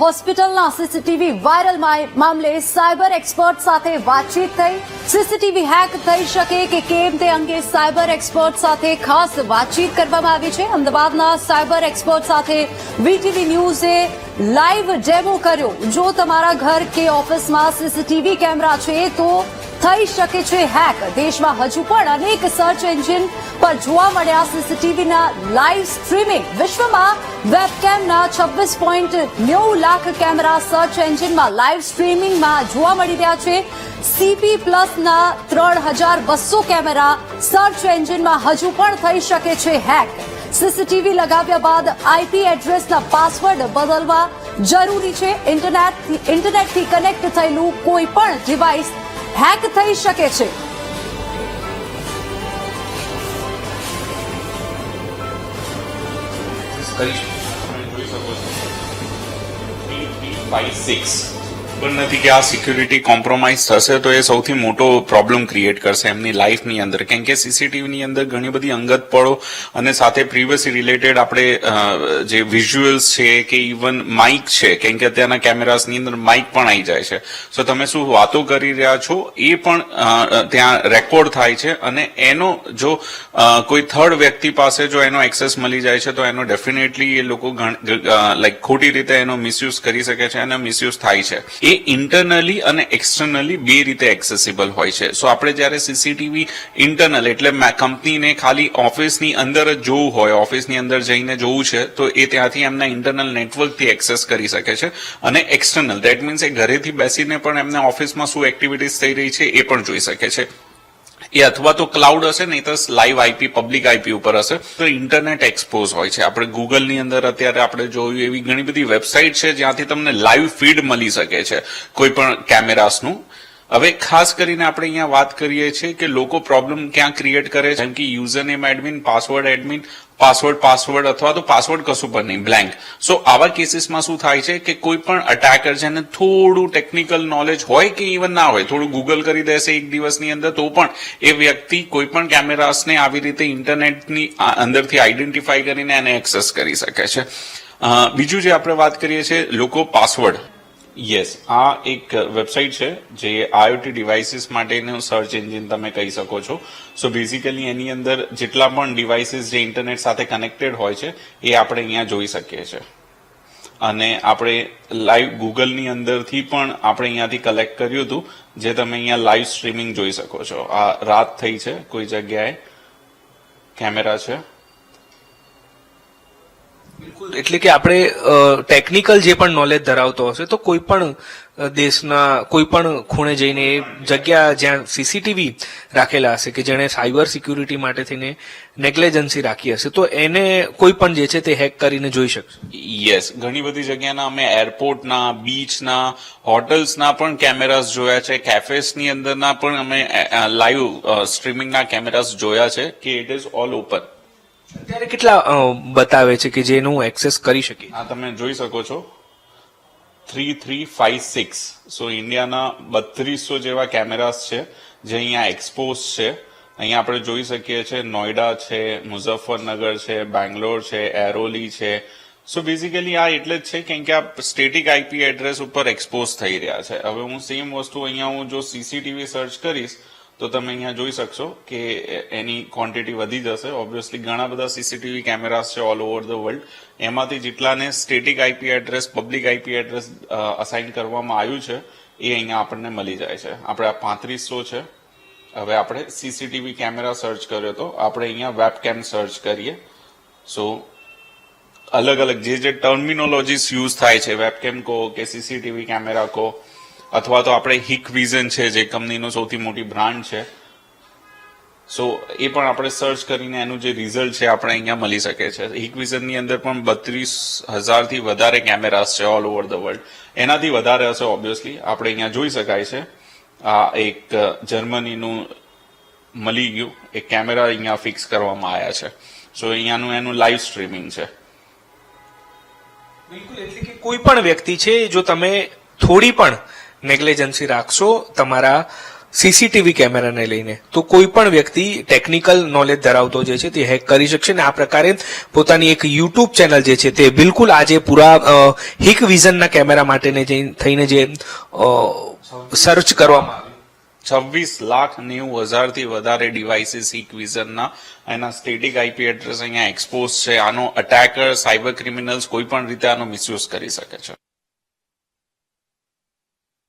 હોસ્પિટલના CCTV viral મામલે cyber expert સાથે વાતચીત થઈ. સીસીટીવી હેક થઈ શકે કે કેમ તે અંગે સાયબર એક્સપર્ટ સાથે ખાસ વાતચીત કરવામાં આવી છે. અમદાવાદના સાયબર એક્સપર્ટ સાથે વીટીવી ન્યૂઝે લાઈવ ડેમો કર્યો. જો તમારા ઘર કે ઓફિસમાં સીસીટીવી કેમેરા છે, તો થઈ શકે છે હેક. દેશમાં હજુ પણ અનેક સર્ચ એન્જિન પર જોવા મળ્યા સીસીટીવીના લાઈવ સ્ટ્રીમિંગ વિશ્વમાં વેબકેમના છવ્વીસ પોઈન્ટ નેવું લાખ કેમેરા સર્ચ એન્જિનમાં લાઈવ સ્ટ્રીમિંગમાં જોવા મળી રહ્યા છે. સીપી પ્લસના ત્રણ હજાર બસો કેમેરા સર્ચ એન્જિનમાં હજુ પણ થઈ શકે છે હેક. સીસીટીવી લગાવ્યા બાદ આઈપી એડ્રેસના પાસવર્ડ બદલવા જરૂરી છે. ઇન્ટરનેટ ઇન્ટરનેટથી કનેક્ટ થયેલું કોઈ પણ ડિવાઇસ હેક થઈ શકે છે. કરી શકો છો થ્રી થ્રી ફાઈવ સિક્સ પણ નથી કે આ સિક્યુરિટી કોમ્પ્રોમાઇઝ થશે તો એ સૌથી મોટો પ્રોબ્લેમ ક્રિએટ કરશે એમની લાઈફની અંદર. કેમ કે સીસીટીવીની અંદર ઘણી બધી અંગત પળો અને સાથે પ્રિવસી રિલેટેડ આપણે જે વિઝ્યુઅલ્સ છે કે ઇવન માઇક છે, કેમ કે અત્યારના કેમેરાસની અંદર માઇક પણ આવી જાય છે. સો તમે શું વાતો કરી રહ્યા છો એ પણ ત્યાં રેકોર્ડ થાય છે અને એનો જો કોઈ થર્ડ વ્યક્તિ પાસે જો એનો એક્સેસ મળી જાય છે તો એનો ડેફિનેટલી એ લોકો લાઈક ખોટી રીતે એનો મિસયુઝ કરી શકે છે અને મિસયુઝ થાય છે. એ ઇન્ટરનલી અને એક્સટર્નલી બે રીતે એક્સેસિબલ હોય છે. સો આપણે જ્યારે સીસીટીવી ઇન્ટરનલ એટલે કંપનીને ખાલી ઓફિસની અંદર જ જોવું હોય ઓફિસની અંદર જઈને જોવું છે, તો એ ત્યાંથી એમના ઇન્ટરનલ નેટવર્કથી એક્સેસ કરી શકે છે અને એક્સટર્નલ દેટ મીન્સ એ ઘરેથી બેસીને પણ એમને ઓફિસમાં શું એક્ટિવિટીઝ થઈ રહી છે એ પણ જોઈ શકે છે. એ અથવા તો ક્લાઉડ હશે, નહીં તો લાઈવ આઈપી પબ્લિક આઈપી ઉપર હશે. તો ઇન્ટરનેટ એક્સપોઝ હોય છે. આપણે ગૂગલની અંદર અત્યારે આપણે જોયું એવી ઘણી બધી વેબસાઇટ છે જ્યાંથી તમને લાઈવ ફીડ મળી શકે છે. કોઈ પણ કેમેરાસનું હવે ખાસ કરીને આપણે અહીંયા વાત કરીએ છીએ કે લોકો પ્રોબ્લેમ ક્યાં ક્રિએટ કરે છે? જેમ કે user name admin password admin password password અથવા તો પાસવર્ડ કશું પણ નહીં બ્લેન્ક સો આવા કેસીસમાં શું થાય છે કે કોઈ પણ અટેકર જેને થોડું ટેકનિકલ નોલેજ હોય કે ઇવન ના હોય, થોડું ગૂગલ કરી દેશે એક દિવસની અંદર, તો પણ એ વ્યક્તિ કોઈ પણ કેમેરાસને આવી રીતે ઇન્ટરનેટની અંદરથી આઈડેન્ટિફાઈ કરીને એને એક્સેસ કરી શકે છે. બીજું જે આપણે વાત કરીએ છીએ, લોકો પાસવર્ડ યસ આ એક વેબસાઇટ છે, જે આઈઓટી ડિવાઇસીસ માટેનું સર્ચ એન્જિન તમે કહી શકો છો. સો બેઝિકલી એની અંદર જેટલા પણ ડિવાઇસીસ જે ઇન્ટરનેટ સાથે કનેક્ટેડ હોય છે, એ આપણે અહીંયા જોઈ શકીએ છીએ અને આપણે લાઈવ ગૂગલની અંદરથી પણ આપણે અહીંયાથી કલેક્ટ કર્યું હતું, જે તમે અહીંયા લાઈવ સ્ટ્રીમિંગ જોઈ શકો છો. આ રાત થઈ છે, કોઈ જગ્યાએ. કેમેરા છે. બિલકુલ. એટલે કે આપણે ટેકનિકલ જે પણ નોલેજ ધરાવતો હશે તો કોઈ પણ દેશના કોઈ પણ ખૂણે જઈને એ જગ્યા જ્યાં સીસીટીવી રાખેલા હશે કે જેણે સાયબર સિક્યુરિટી માટે થઈને નેગ્લેજન્સી રાખી હશે તો એને કોઈ પણ જે છે તે હેક કરીને જોઈ શકશે. યસ ઘણી બધી જગ્યાના અમે એરપોર્ટના બીચના હોટલ્સના પણ કેમેરાસ જોયા છે. કેફેસની અંદરના પણ અમે લાઈવ સ્ટ્રીમિંગના કેમેરાસ જોયા છે કે ઇટ ઇઝ ઓલ ઓપન અત્યારે કેટલા બતાવે છે કે જેનું એક્સેસ કરી શકીએ? આ તમે જોઈ શકો છો. Three three five six so ઇન્ડિયાના બત્રીસો જેવા કેમેરાસ છે, જે અહીંયા એક્સપોઝ છે. અહીંયા આપણે જોઈ શકીએ છીએ નોઈડા છે, મુઝફ્ફરનગર છે, બેંગ્લોર છે, એરોલી છે. સો બેઝિકલી આ એટલે જ છે કેમ કે આ સ્ટેટિક આઈપી એડ્રેસ ઉપર એક્સપોઝ થઈ રહ્યા છે. હવે હું સેમ વસ્તુ અહીંયા હું જો સીસીટીવી સર્ચ કરીશ તો તમે અહીંયા જોઈ શકશો કે એની ક્વોન્ટિટી વધી જશે. ઓબ્વિયસલી ઘણા બધા સીસીટીવી કેમેરાસ છે ઓલ ઓવર ધ વર્લ્ડ એમાંથી જેટલાને static IP address public IP address assign કરવામાં આવ્યું છે, એ અહીંયા આપણને મળી જાય છે. આપણે આ પાંત્રીસો છે. હવે આપણે સીસીટીવી કેમેરા સર્ચ કર્યો તો આપણે અહીંયા વેબકેમ સર્ચ કરીએ. સો અલગ અલગ જે જે ટર્મિનોલોજીસ યુઝ થાય છે વેબકેમ કહો કે સીસીટીવી કેમેરા કહો અથવા તો આપણે હિક વિઝન છે, જે કંપનીનો સૌથી મોટી બ્રાન્ડ છે. સો એ પણ આપણે સર્ચ કરીને એનું જે રિઝલ્ટ છે, આપણે અહીંયા મળી શકે છે. હિક વિઝનની અંદર પણ બત્રીસ હજારથી વધારે કેમેરાસ છે ઓલ ઓવર ધ વર્લ્ડ એનાથી વધારે હશે ઓબ્વિયસલી આપણે અહીંયા જોઈ શકાય છે. આ એક જર્મનીનું મળી ગયું. એક કેમેરા અહીંયા ફિક્સ કરવામાં આવ્યા છે. સો અહીંયાનું એનું લાઈવ સ્ટ્રીમિંગ છે. બિલકુલ, એટલે કે કોઈ પણ વ્યક્તિ છે, જો તમે થોડી પણ નેગ્લેજન્સી રાખશો તમારા સીસીટીવી કેમેરાને લઈને, તો કોઈ પણ વ્યક્તિ ટેકનિકલ નોલેજ ધરાવતો જે છે તે હેક કરી શકશે ને આ પ્રકારે પોતાની એક યુટ્યુબ ચેનલ જે છે તે બિલકુલ આજે પૂરા હિક વિઝનના કેમેરા માટેને જે, થઈને જે સર્ચ કરવામાં છવ્વીસ લાખ નેવું હજારથી વધારે ડિવાઇસીસ ઇક્વિઝનના એના સ્ટેટિક આઈપી એડ્રેસ અહીંયા એક્સપોઝ છે. આનો અટેકર સાયબર ક્રિમિનલ્સ કોઈ પણ રીતે આનો મિસયુઝ કરી શકે છે.